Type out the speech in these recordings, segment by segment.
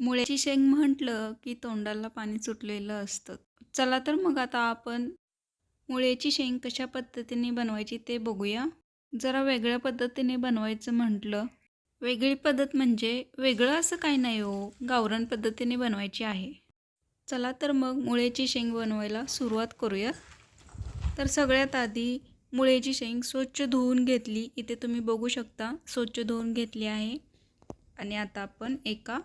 मुळ्याची शेंग म्हटलं की तोंडाला पाणी सुटलेलं असतं. चला तर मग आता आपण मुळ्याची शेंग कशा पद्धतीने बनवायची ते बघूया. जरा वेगळ्या पद्धतीने बनवायचं म्हटलं. वेगळी पद्धत म्हणजे वेगळं असं काही नाही हो गावरान पद्धतीने बनवायची आहे. चला तर मग मुळ्याची शेंग बनवायला सुरुवात करूया. तर सगळ्यात आधी मुळ्याची शेंग स्वच्छ धुवून घेतली. इथे तुम्ही बघू शकता स्वच्छ धुवून घेतली आहे. आणि आता आपण एका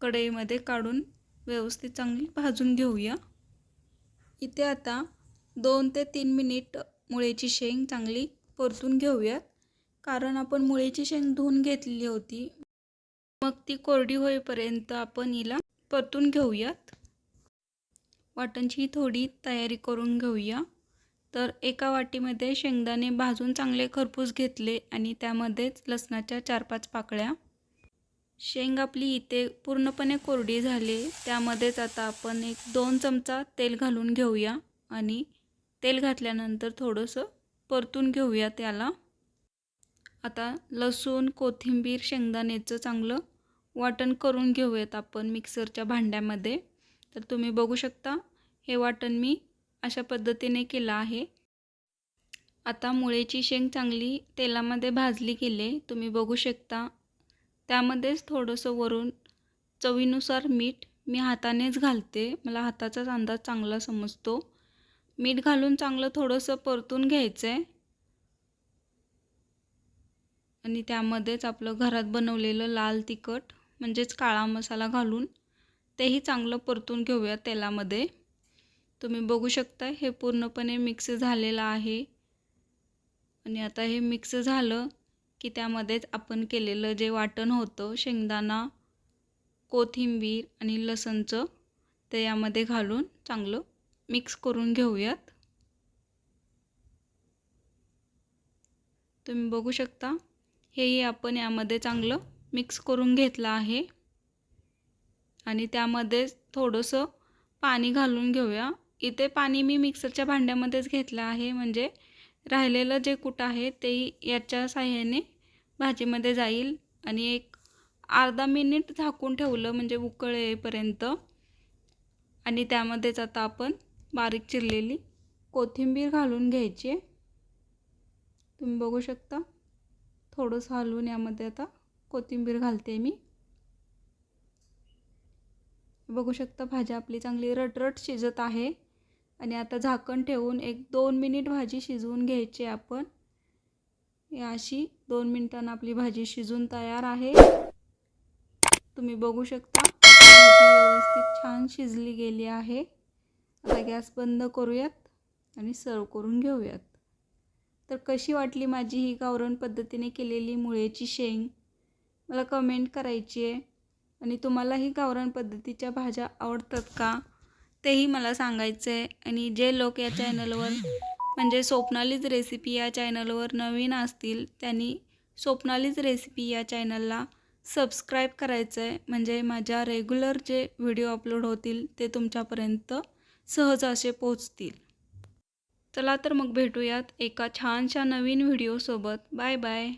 कढईमध्ये काढून व्यवस्थित चांगली भाजून घेऊया. इथे आता दोन ते तीन मिनिट मुळ्याची शेंग चांगली परतून घेऊयात. कारण आपण मुळ्याची शेंग धुवून घेतलेली होती. मग ती कोरडी होईपर्यंत आपण हिला परतून घेऊयात. वाटणची थोडी तयारी करून घेऊया. तर एका वाटीमध्ये शेंगदाणे भाजून चांगले खरपूस घेतले आणि त्यामध्येच लसणाच्या चार पाच पाकळ्या शेंग आपली इथे पूर्णपणे कोरडी झाली. त्यामध्येच आता आपण एक दोन चमचा तेल घालून घेऊया आणि तेल घातल्यानंतर थोडंसं परतून घेऊया त्याला. आता लसूण कोथिंबीर शेंगदाण्याचं चांगलं वाटण करून घेऊयात आपण मिक्सरच्या भांड्यामध्ये. तर तुम्ही बघू शकता हे वाटण मी अशा पद्धतीने केलं आहे. आता मुळेची शेंग चांगली तेलामध्ये भाजली गेले. तुम्ही बघू शकता त्यामध्येच थोडंसं वरून चवीनुसार मीठ मी हातानेच घालते. मला हाताचाच अंदाज चांगला समजतो. मीठ घालून चांगलं थोडंसं परतून घ्यायचं आहे आणि त्यामध्येच आपलं घरात बनवलेलं लाल तिखट म्हणजेच काळा मसाला घालून तेही चांगलं परतून घेऊया तेलामध्ये. तुम्ही बघू शकता हे पूर्णपणे मिक्स झालेलं आहे. आणि आता हे मिक्स झालं की त्यामध्येच आपण केलेलं जे वाटण होतं शेंगदाणा कोथिंबीर आणि लसणचं ते यामध्ये घालून चांगलं मिक्स करून घेऊयात. तुम्ही बघू शकता हेही आपण यामध्ये चांगलं मिक्स करून घेतलं आहे. आणि त्यामध्ये थोडंसं पाणी घालून घेऊया. इथे पाणी मी मिक्सरच्या भांड्यामध्येच घेतलं आहे म्हणजे राहिलेलं जे कुठं आहे तेही याच्या साह्याने भाजीमध्ये जाईल आणि एक अर्धा मिनिट झाकून ठेवलं म्हणजे उकळ येईपर्यंत. आणि त्यामध्येच आता आपण बारीक चिरलेली कोथिंबीर घालून घ्यायची. आहे तुम्ही बघू शकता थोडंसं हलवून यामध्ये आता कोथिंबीर घालते मी. बघू शकता भाजी आपली चांगली रटरट शिजत आहे. आणि आता झाकण ठेवून एक दोन मिनिट भाजी शिजवून घ्यायची आपण. अशी दोन मिनटांना आपली भाजी शिजून तयार आहे. तुम्ही बघू शकता भाजी व्यवस्थित छान शिजली गेली आहे. आता गॅस बंद करूयात आणि सर्व करून घेऊयात. तर कशी वाटली माझी ही गावरण पद्धतीने केलेली मुळेची शेंग? मला कमेंट करायची आहे. आणि तुम्हाला ही गावरण पद्धतीच्या भाज्या आवडतात का? तेही मला सांगायचं आहे आणि जे लोक या चॅनलवर म्हणजे स्वप्नालीज रेसिपी या चॅनलवर नवीन असतील त्यांनी स्वप्नालीज रेसिपी या चॅनलला सबस्क्राईब करायचं आहे म्हणजे माझ्या रेग्युलर जे व्हिडिओ अपलोड होतील ते तुमच्यापर्यंत सहज असे पोचतील चला तर मग भेटूयात एका छानशा नवीन व्हिडिओसोबत बाय बाय